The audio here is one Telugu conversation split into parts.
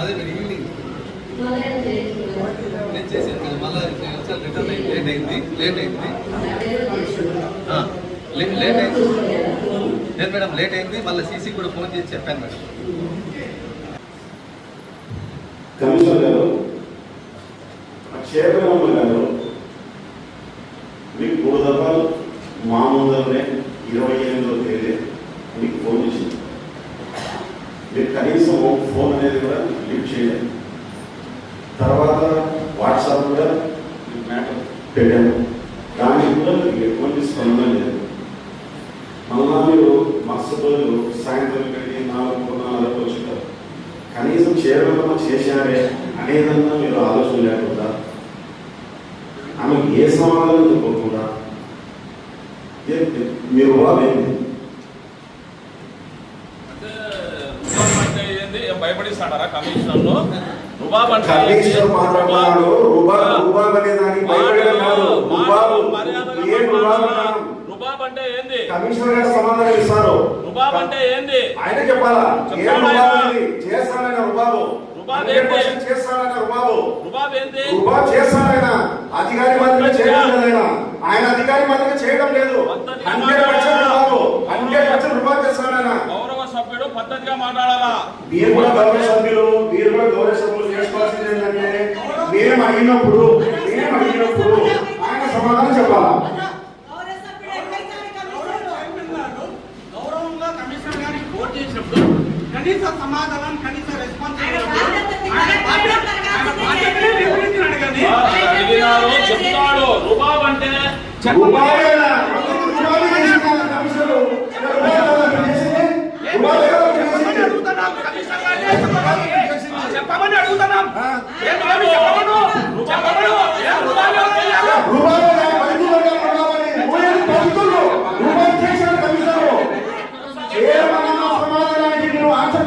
అదే మీరు ఈవినింగ్ నేను చేసాను కదా మళ్ళీ నేను రిటర్న్ అయింది. లేట్ అయింది. లేట్ అయింది. లేట్ అయింది. లేదు మేడం లేట్ అయింది. మళ్ళీ సీసీ కూడా ఫోన్ చేసి చెప్పాను మేడం. కమిషనర్ గారు క్షేత్రమ్మ గారు మీకు మూడు దఫాలు మా ముందరనే ఇరవై ఎనిమిదవ తేదీ మీకు ఫోన్ చేసింది. మీరు కనీసం ఫోన్ అనేది కూడా లిఫ్ట్ చేయలేదు తర్వాత వాట్సాప్ కూడా మ్యాటర్ పెట్టాము దానికి కూడా మీకు ఎటువంటి స్పందన లేదు. మళ్ళా మీరు మరుసటి సాయంత్రం ఇక్కడికి నాలుగు నాలుగు వచ్చారు కనీసం చేరడం చేశారే అనేదన్నా మీరు ఆలోచన లేకుండా ఆమె ఏ సమాధానం చెప్పకుండా ఏంటి? మీరు వాదేంటి అంటే రుబాబ్ అంటే ఏంది ఏం భయపడిస్తాడారా కమిషనర్లు మాట్లాడుతున్నాడు. రుబాబ్ రుబాబ్ అనే దానికి భయపడడం కాదు. రుబాబ్ మాటలు మర్యాదగా ఏ రుబాబ్ మాట్లాడాలా? అన్నాం? రుబాబ్ అంటే ఏంది? కమిషనర్ గారు సమాధానం ఇస్తారు. రుబాబ్ అంటే ఏంది? ఆయన చెప్పాలా? ఏ రుబాబు ఏంటి? ఏంది? రుబాబ్. అధికారి మాత్రమే చేయడం లేదు ఆయన. అధికారి మాత్రమే చేయడం లేదు. Hundred percent? రుబాబు. హండ్రెడ్ పర్సెంట్ రుబాబ్ సభ్యుడు పద్ధతిగా మాట్లాడాలా? మీరు కూడా గౌరవ సభ్యులు మీరు కూడా గౌరవ సభ్యులు చేసుకోవాల్సింది ఏంటంటే మేము అడిగినప్పుడు మేము అడిగినప్పుడు ఆయన సమాధానం చెప్పాలా? గౌరవంగా కమిషనర్ గారికి ఫోన్ చేసినప్పుడు కనీస సమాధానం కనీస రెస్పాన్స్ చెప్తాడు రుబాబ్ అంటే చెప్పమని? అడుగుతున్నాం.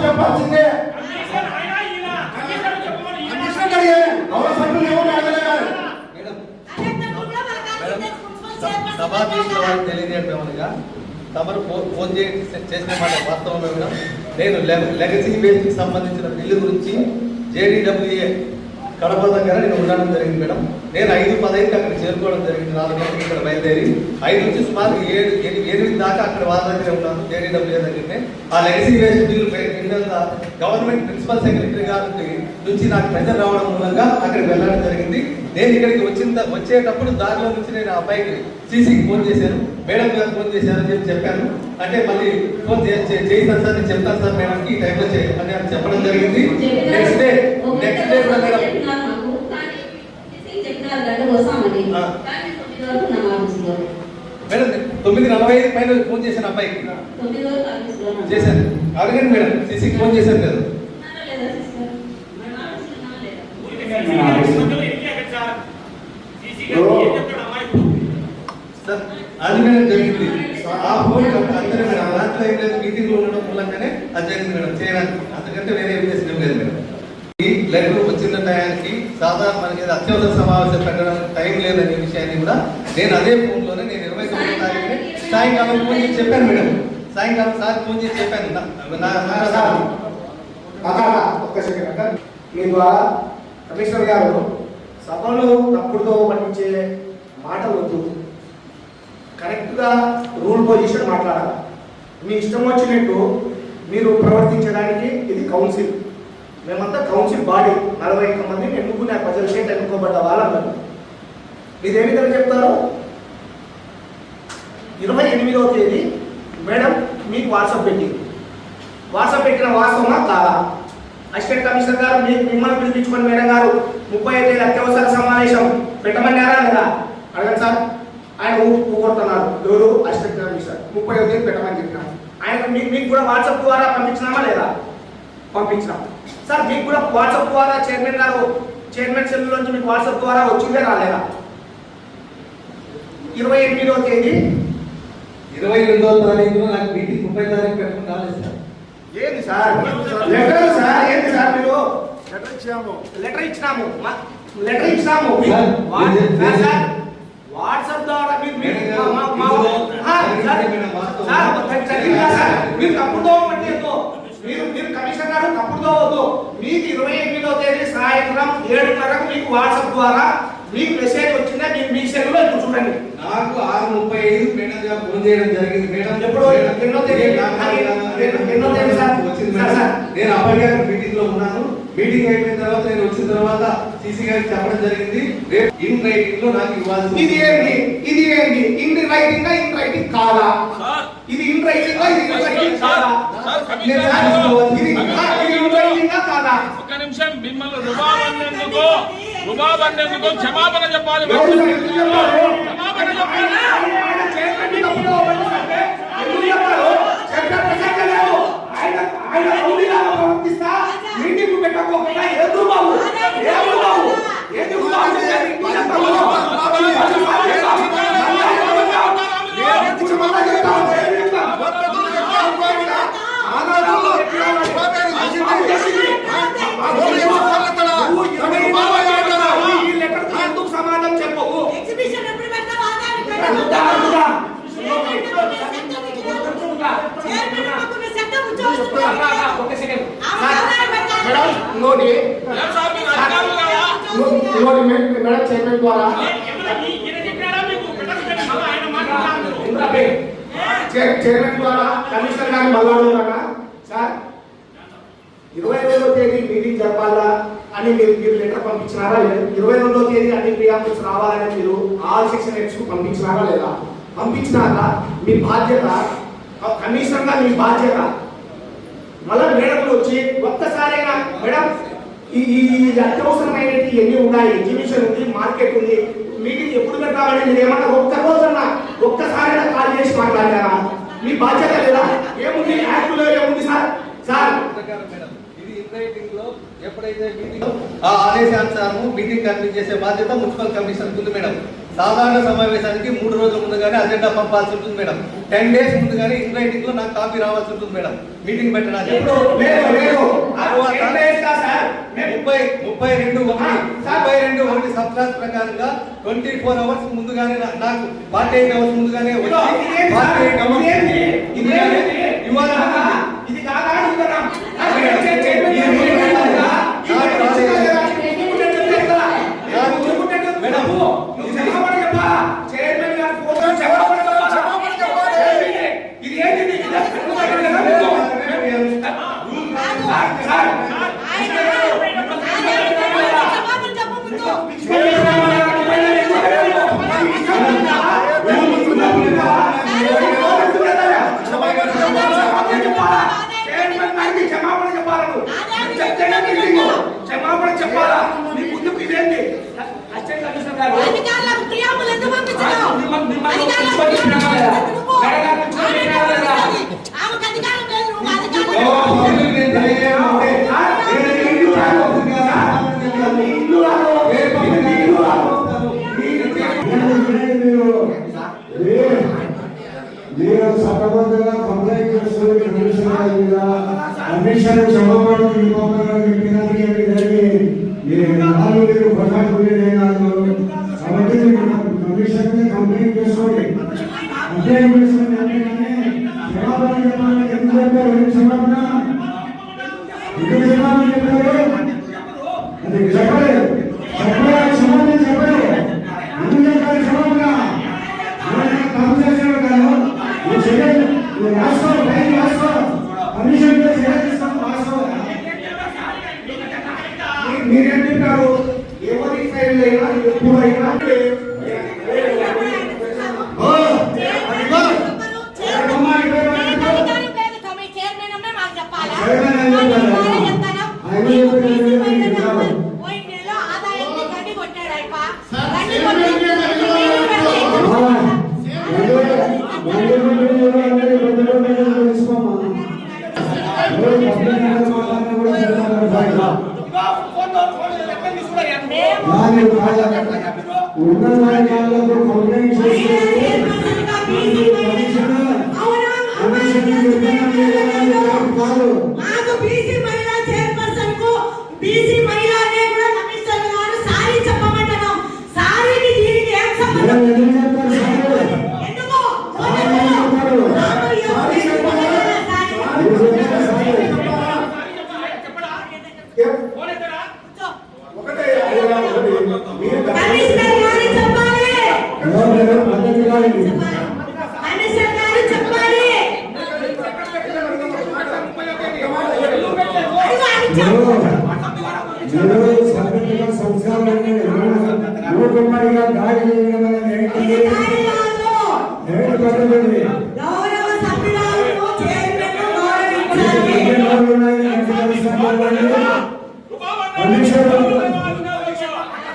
చెప్పాల్సిందే. కమిషనర్ ఆయన ఈయన. కమిషనర్ తమరు ఫోన్ ఫోన్ చేసిన మాట వాస్తవమే మేడం నేను లెగసీ బేస్కి సంబంధించిన బిల్లు గురించి జేడీడబ్ల్యూఏ కడప దగ్గర నేను ఉండడం జరిగింది మేడం. నేను ఐదు పదైదు అక్కడ చేరుకోవడం జరిగింది. నాలుగు గంటలకు ఇక్కడ బయలుదేరి ఐదు నుంచి సుమారు ఏడు ఎనిమిది ఎనిమిది దాకా అక్కడ వాళ్ళ దగ్గర ఉన్నాను జేడీడబ్ల్యూఏ దగ్గరనే. ఆ లెగసీ వేస్ట్ బిల్లు కింద గవర్నమెంట్ ప్రిన్సిపల్ సెక్రటరీ గారి నుంచి నాకు ప్రెజర్ రావడం మూలంగా అక్కడికి వెళ్ళడం జరిగింది. నేను ఇక్కడికి వచ్చిన వచ్చేటప్పుడు దారిలో నుంచి నేను ఆ అబ్బాయికి సీసీకి ఫోన్ చేశాను. మేడం గారు ఫోన్ చేశారని చెప్పి చెప్పాను. అంటే మళ్ళీ ఫోన్ చేయిస్తాను సార్ నేను చెప్తాను సార్ మేడంకి ఈ టైంలో చే అని చెప్పడం జరిగింది. నెక్స్ట్ డే నెక్స్ట్ డే కూడా మేడం. తొమ్మిది. మేడం నలభై ఐదు పైన ఫోన్ చేశాను అబ్బాయికి. చేశాను. అడగండి మేడం సీసీకి ఫోన్ చేశాను కదా ఉన్నారా లేదా సిస్టర్? మన ఆఫీసులో ఉన్నారా లేదా? మధ్యలో ఎన్ని ఎక్కడ సార్? సీసీ గారు ఏం చెప్తాడు అమ్మాయి సార్ అది మేడం జరిగింది. ఆ ఫోన్ అందరూ మేడం దాంట్లో ఏం లేదు మీటింగ్లో ఉండడం మూలంగానే అది జరిగింది మేడం చేయడానికి. అంతకంటే వేరే ఏం చేసిన లేదు మేడం. ఈ లెటర్ వచ్చిన టయానికి సాధారణ మనకి అత్యవసర సమావేశం పెట్టడానికి టైం లేదనే విషయాన్ని కూడా నేను అదే ఫోన్లోనే నేను ఇరవై తొమ్మిది తారీఖునే సాయంకాలం ఫోన్ చేసి చెప్పాను మేడం. సాయంకాలం సార్ ఫోన్ చేసి చెప్పాను. మీ ద్వారా కమిషనర్ గారు సభలో తప్పుడుతో పట్టించే మాటలు వద్దు. కరెక్ట్గా రూల్ పొజిషన్ మాట్లాడాలి. మీ ఇష్టం వచ్చినట్టు మీరు ప్రవర్తించడానికి ఇది కౌన్సిల్. మేమంతా కౌన్సిల్ బాడీ. నలభై ఒక్క మందిని ఎన్నుకునే ప్రజల చేత ఎన్నుకోబడ్డ వాళ్ళందరూ. మీరు ఏ విధంగా చెప్తారు? ఇరవై ఎనిమిదవ తేదీ మేడం మీకు వాట్సాప్ పెట్టింది. వాట్సాప్ పెట్టిన వాస్తవమా? కాదా? అసిస్టెంట్ కమిషనర్ గారు మీ మిమ్మల్ని పిలిపించుకొని మేడం గారు ముప్పై ఐదు అత్యవసర సమావేశం పెట్టమన్నారా లేదా? అడగండి సార్. ఆయన ఊ- ఊకొడుతున్నారు ఎవరు? అసిస్టెంట్ కమిషనర్ ముప్పై తేదీ పెట్టమని చెప్పినాం. ఆయన మీకు మీకు కూడా వాట్సాప్ ద్వారా పంపించినామా లేదా? పంపించినాం. సార్ మీకు కూడా వాట్సాప్ ద్వారా చైర్మన్ గారు చైర్మన్ సెల్ నుంచి మీకు వాట్సాప్ ద్వారా వచ్చిందే రాలేదా? ఇరవై ఎనిమిదవ తేదీ? ఇరవై రెండవ తారీఖున నాకు మీటింగ్ ముప్పై తారీఖు పెట్టడం కాలేదు సార్ ఏంది సార్? లెటర్ సార్ ఏంది సార్ మీరు? లెటర్ ఇచ్చాము. లెటర్ ఇచ్చినాము. లెటర్ ఇచ్చినాము. సార్, వాట్సాప్ ద్వారా మీరు మీరు మా- మా- మా- మీరు తప్పుదో పట్టేద్దు మీరు మీరు కమిషనర్ గారు తప్పుదో వద్దు మీకు ఇరవై ఎనిమిదో తేదీ సాయంత్రం ఏడున్నరకు మీకు వాట్సాప్ ద్వారా మీకు మెసేజ్ వచ్చిందా మీరు మీ సెల్లో ఇప్పుడు చూడండి నాకు ఆరు ముప్పై ఐదు మేడం గారు ఫోన్ చేయడం జరిగింది మేడం ఎప్పుడు? ఎన్నో తేదీ? ఎన్నో- తేదీ సార్? వచ్చింది మేడం సార్. నేను అప్పటికే మీటింగ్లో ఉన్నాను మీటింగ్ అయిపోయిన తర్వాత నేను వచ్చిన తర్వాత సీసీ గారికి చెప్పడం జరిగింది. రేపు ఇన్ రైటింగ్లో నాకు ఇవ్వాల్సి ఇది ఏంటి? ఇది ఏంటి? ఇన్ రైటింగ్ ఇన్ రైటింగ్ కాదా? సార్. ఇది ఇన్ రైటింగ్ ఇది ఇన్ రైటింగ్ కాదా? ఇది. ఆ, ఇది ఇన్ రైటింగ్ కాదా? ఒక్క నిమిషం. మిమ్మల్ని రుబాబ్ అన్నందుకు రుబాబ్ అన్నందుకు క్షమాపణ చెప్పాలి? క్షమాపణ చెప్పాలి ఆయన చైర్మన్ని తప్పుగా పట్టిస్తే ఎందుకు చెప్పారు? చైర్మన్ ప్రసక్తే లేదు. ఆయన ఆయన రౌడీలాగా ప్రవర్తిస్తా మీటింగ్ పెట్టకపోకుండా ఎందుకు బాబు ఏమి బాబు ఎందుకు బాబు చెప్పారు? ఎందుకు చెప్పారు? ఇప్పుడు మళ్ళా చెప్తాం. ఏం చెప్తాం? ఆంధ్రప్రదేశ్లో చెప్పినామని. చేసింది. నువ్వు ఇరవై బాగా చెప్తున్నావు. ఈ లెటర్కి ఎందుకు సమాధానం చెప్పవు ఎగ్జిబిషన్ ఎప్పుడు పెడతావు ఆధార్ అడుగుతా, అడుగుతా. ఒక సెకండ్. ఇంకోటి మే- మేడం చైర్మన్ ద్వారా చైర్మన్ ద్వారా కమిషనర్ మల్లాడు కదా సార్ ఇరవై రెండో తేదీ మీటింగ్ జరపాలా అని మీరు మీరు లెటర్ పంపించినారా లేదా? ఇరవై రెండో తేదీ అన్ని ప్రియాంపుల్స్ రావాలని మీరు ఆల్ సెక్షన్ హెడ్స్కు పంపించినారా లేదా? పంపించినాక మీ బాధ్యత కమిషనర్గా మీ బాధ్యత మళ్ళా మేడంలు వచ్చి ఒక్కసారైనా మేడం ఈ అత్యవసరమైనవి ఎన్ని ఉన్నాయి? ఎగ్జిబిషన్ ఉంది మార్కెట్ ఉంది. మీటింగ్ ఎప్పుడు పెట్టాలని మీరు ఏమన్నా ఒక్క రోజన్నా ఒక్కసారైనా కాల్ చేసి మాట్లాడారా? మీ బాధ్యత లేదా? ఏముంది? యాక్ట్లో ఏముంది సార్? సార్. ప్రకారం మేడం, ఎప్పుడైతే మీటింగ్ ఆ ఆదేశానుసారం మీటింగ్ కన్వీన్ చేసే బాధ్యత మున్సిపల్ కమిషన్ ఉంది మేడం. సాధారణ సమావేశానికి మూడు రోజుల ముందుగానే అజెండా పంపాల్సి ఉంటుంది మేడం టెన్ డేస్ ముందుగానే ఇన్ రైటింగ్లో నాకు కాపీ రావాల్సి ఉంటుంది మేడం మీటింగ్ పెట్టడానికి ముప్పై ముప్పై రెండు ఒకటి. ముప్పై రెండు ఒకటి ప్రకారంగా ట్వంటీ ఫోర్ అవర్స్ ముందుగానే నాకు ఫార్టీ ఎయిట్ అవర్స్ ముందుగానే ఫార్టీ? ఎయిట్? అవర్స్? ఇవాళ ఇది ఏం? ఫోన్ ఎక్కడా? ఒకటే అయ్యా, ఒకటి. మీరు కమిషనర్ గారు చెప్పాలి ఎవరు లేరు, పద్ధతి కాదు ఇది. కమిషనర్ గారు చెప్పాలి అదిగో ఆయన చెప్పు. మీరు మీరు సభ్యులుగా సంస్కారాన్ని మూకుమ్మడిగా దాడి చేయడం అనేది ఇది ఏంటి? దారి కాదు. ఏంటి పద్ధతి? గౌరవ సభ్యురాలను చైర్మన్ గౌరవించాలి ఎన్ని రోజులు ఉన్నాయి ఇంటి పరిస్థితుల్లో? కమిషనర్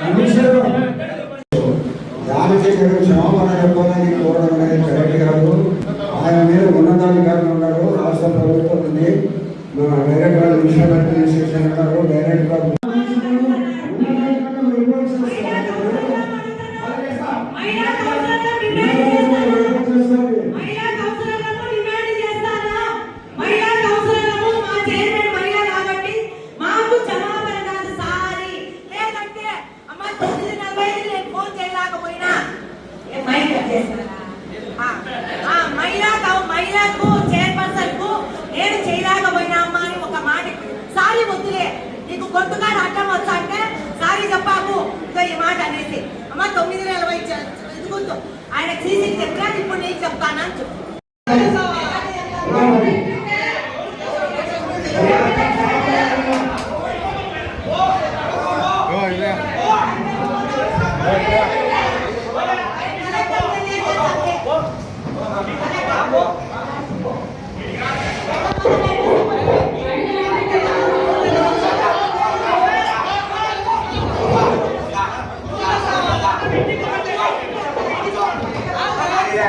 కమిషనర్ దానికి మీరు క్షమాపణ చెప్పాలని కోరడం అనేది కరెక్ట్ కాదు ఆయన మీద ఉన్నతాధికారులు ఉన్నారు రాష్ట్ర ప్రభుత్వం ఉంది మన డైరెక్టర్ విషయం అడ్మినిస్ట్రేషన్ ఉన్నారు డైరెక్టర్ మహిళా కౌన్సిలర్లను డిమాండ్ చేస్తాను మహిళా కౌన్సిలర్లను డిమాండ్ చేస్తానా మహిళా కౌన్సిలర్లను మా చైర్మన్ మహిళ కాబట్టి మాకు క్షమాపణ కాదు సారీ లేదంటే అమ్మ తొమ్మిది నలభై ఐదు నేను ఫోన్ చేయలేకపోయినా ఏ మైక్ కట్ చేస్తారా? ఆ, ఆ, మహిళా కౌ- మహిళకు చైర్పర్సన్కు నేను చేయలేకపోయినా అమ్మా అని ఒక మాట సారీ వద్దులే నీకు గొంతుకాడ అడ్డం వచ్చా అంటే సారీ చెప్పాకు ఇదో ఈ మాట అనేసి అమ్మ తొమ్మిది నలభై ఎదుగుతూ ఆయన సీసీకి చెప్పినా ఇప్పుడు నీకు చెప్తానని చెప్పు.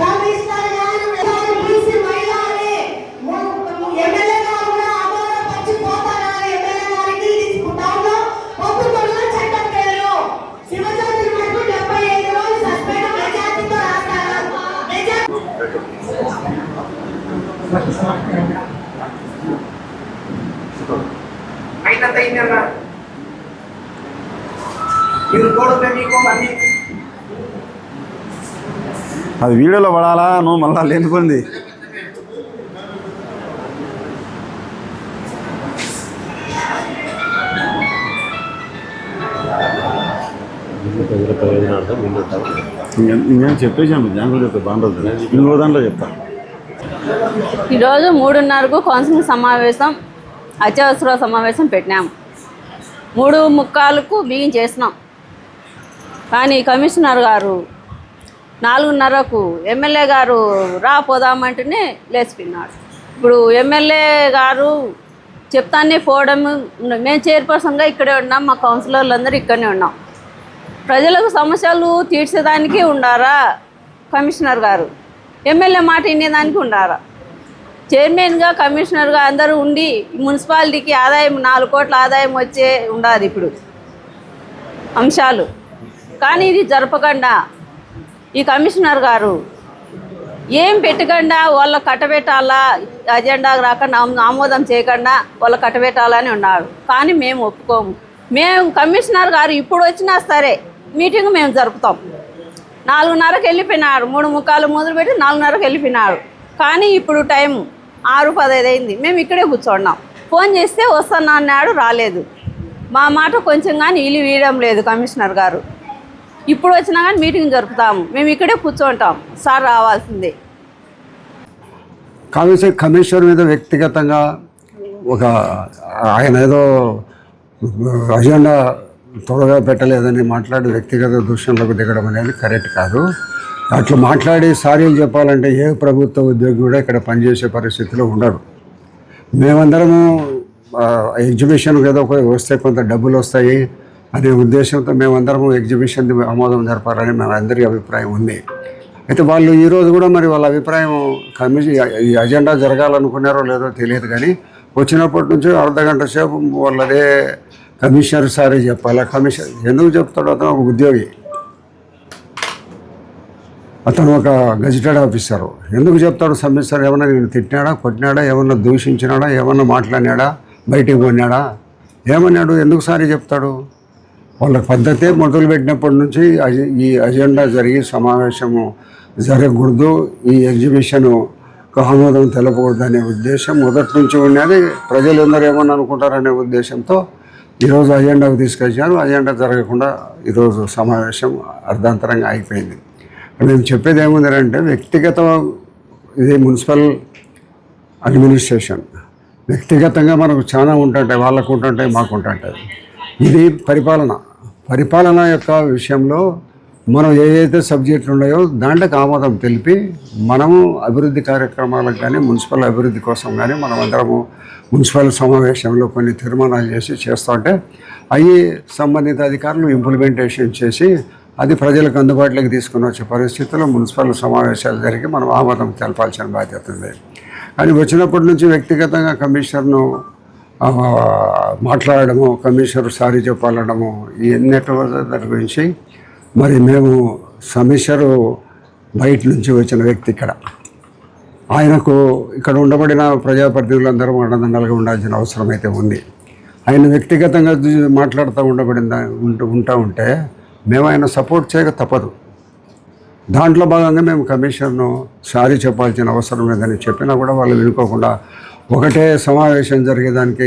కమిషనర్ గారు బీసీ మహిళ అని ఎమ్మెల్యే గారు కూడా ఆందోళన పచ్చి పోతారని ఎమ్మెల్యే గారికి టౌన్లో ఒప్పుకున్న చట్టం పేరు శివజ్యోతి మటుకు డెబ్బై ఐదు రోజులు సస్పెండ్ మెజార్టీతో రాస్తారు మెజార్టీ అయినంత అయిందన్నా మీరు కూడా మీకు అన్ని అది వీడియోలో పడాలా? నువ్వు మళ్ళా లేనిపోయింది. ఇంకేం- ఇంకేం దాంట్లో చెప్తా బాగుంటుంది ఇంకో దాంట్లో చెప్తా. ఈరోజు మూడున్నరకు కౌన్సిలింగ్ సమావేశం అత్యవసర సమావేశం పెట్టినాము మూడు ముక్కాలకు బియ్యం చేసినాం. కానీ కమిషనర్ గారు నాలుగున్నరకు ఎమ్మెల్యే గారు రా పోదామంటేనే లేచిపోయినాడు. ఇప్పుడు ఎమ్మెల్యే గారు చెప్తానే పోవడం మేము చైర్పర్సన్గా ఇక్కడే ఉన్నాం మా కౌన్సిలర్లు అందరూ ఇక్కడనే ఉన్నాం. ప్రజలకు సమస్యలు తీర్చేదానికి ఉండారా కమిషనర్ గారు? ఎమ్మెల్యే మాట వినేదానికి ఉండారా? చైర్మన్గా కమిషనర్గా అందరూ ఉండి మున్సిపాలిటీకి ఆదాయం నాలుగు కోట్ల ఆదాయం వచ్చే ఉండాలి ఇప్పుడు అంశాలు. కానీ ఇది జరపకుండా ఈ కమిషనర్ గారు ఏం పెట్టకుండా వాళ్ళ కట్టబెట్టాలా అజెండా రాకుండా ఆమోదం చేయకుండా వాళ్ళ కట్టబెట్టాలని ఉన్నారు. కానీ మేము ఒప్పుకోము. మేము కమిషనర్ గారు ఇప్పుడు వచ్చినా సరే మీటింగ్ మేము జరుపుతాం. నాలుగున్నరకు వెళ్ళిపోయినాడు మూడు ముక్కాలు మొదలుపెట్టి నాలుగున్నరకు వెళ్ళిపోయినాడు కానీ ఇప్పుడు టైం ఆరు పదహైదు అయింది. మేము ఇక్కడే కూర్చోన్నాం. ఫోన్ చేస్తే వస్తాను అన్నాడు రాలేదు. మా మాట కొంచెం కానీ ఇల్లు వీయడం లేదు కమిషనర్ గారు. ఇప్పుడు వచ్చినా కానీ మీటింగ్ జరుపుతాము. మేము ఇక్కడే కూర్చోంటాం. సార్ రావాల్సిందే. కమిషన్ కమిషనర్ మీద వ్యక్తిగతంగా ఒక ఆయన ఏదో అజెండా త్వరగా పెట్టలేదని మాట్లాడి వ్యక్తిగత దూషణలకు దిగడం అనేది కరెక్ట్ కాదు. అట్లా మాట్లాడి సారీలు చెప్పాలంటే ఏ ప్రభుత్వ ఉద్యోగి కూడా ఇక్కడ పనిచేసే పరిస్థితిలో ఉండరు. మేమందరము ఎగ్జిబిషన్కి ఎగ్జిబిషన్ ఏదో ఒక వస్తే కొంత డబ్బులు వస్తాయి. అనే ఉద్దేశంతో మేమందరము ఎగ్జిబిషన్ ఆమోదం జరపాలని మేము అందరి అభిప్రాయం ఉంది. అయితే వాళ్ళు ఈరోజు కూడా మరి వాళ్ళ అభిప్రాయం కమిషన్ ఈ అజెండా జరగాలనుకున్నారో లేదో తెలియదు కానీ వచ్చినప్పటి నుంచి అర్ధ గంట సేపు వాళ్ళదే కమిషనర్ సారే చెప్పాలి. కమిషన్ ఎందుకు చెప్తాడో అతను ఒక ఉద్యోగి. అతను ఒక గజిటెడ్ ఆఫీసరు ఎందుకు చెప్తాడు సమ్మిస్తారు ఏమన్నా నేను తిట్టినాడా కొట్టినాడా ఏమన్నా దూషించినాడా ఏమన్నా మాట్లాడినాడా బయటికి పోయినాడా? ఏమన్నాడు? ఎందుకు సారి చెప్తాడు? వాళ్ళ పద్ధతే మొదలుపెట్టినప్పటి నుంచి అజ- ఈ అజెండా జరిగి సమావేశము జరగకూడదు ఈ ఎగ్జిబిషను ఆమోదం తెలపకూడదు అనే ఉద్దేశం మొదటి నుంచి ఉన్నది. ప్రజలందరూ ఏమని అనుకుంటారనే ఉద్దేశంతో ఈరోజు అజెండాకు తీసుకొచ్చారు. అజెండా జరగకుండా ఈరోజు సమావేశం అర్ధాంతరంగా అయిపోయింది. మేము చెప్పేది ఏముందంటే వ్యక్తిగత ఇది మున్సిపల్ అడ్మినిస్ట్రేషన్. వ్యక్తిగతంగా మనకు చాలా ఉంటుంటాయి వాళ్ళకు ఉంటుంటాయి మాకు ఉంటుంటాయి. ఇది పరిపాలన. పరిపాలన యొక్క విషయంలో మనం ఏదైతే సబ్జెక్టులు ఉన్నాయో దాంట్లోకి ఆమోదం తెలిపి మనము అభివృద్ధి కార్యక్రమాలకు కానీ మున్సిపల్ అభివృద్ధి కోసం కానీ మనం అందరము మున్సిపల్ సమావేశంలో కొన్ని తీర్మానాలు చేసి చేస్తుంటే అవి సంబంధిత అధికారులు ఇంప్లిమెంటేషన్ చేసి అది ప్రజలకు అందుబాటులోకి తీసుకుని వచ్చే పరిస్థితుల్లో మున్సిపల్ సమావేశాలు జరిగి మనం ఆమోదం తెలపాల్సిన బాధ్యత ఉంది. కానీ వచ్చినప్పటి నుంచి వ్యక్తిగతంగా కమిషనర్ను మాట్లాడడము కమిషనర్ సారీ చెప్పాలడము ఇవన్నీ గురించి మరి మేము కమిషనరు బయట నుంచి వచ్చిన వ్యక్తి ఇక్కడ. ఆయనకు ఇక్కడ ఉండబడిన ప్రజాప్రతినిధులందరూ అండదండలుగా ఉండాల్సిన అవసరం అయితే ఉంది. ఆయన వ్యక్తిగతంగా మాట్లాడుతూ ఉండబడిన ఉంటూ ఉంటా ఉంటే మేము ఆయన సపోర్ట్ చేయక తప్పదు. దాంట్లో భాగంగా మేము కమిషన్ను సారీ చెప్పాల్సిన అవసరం లేదని చెప్పినా కూడా వాళ్ళు వినుకోకుండా ఒకటే సమావేశం జరిగేదానికి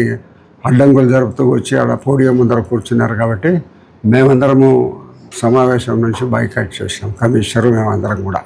అడ్డంకులు జరుపుతూ వచ్చి ఆడ పోడియం ముందర కూర్చున్నారు కాబట్టి మేమందరము సమావేశం నుంచి బైకట్ చేసినాం. కమిషనర్ మేమందరం కూడా.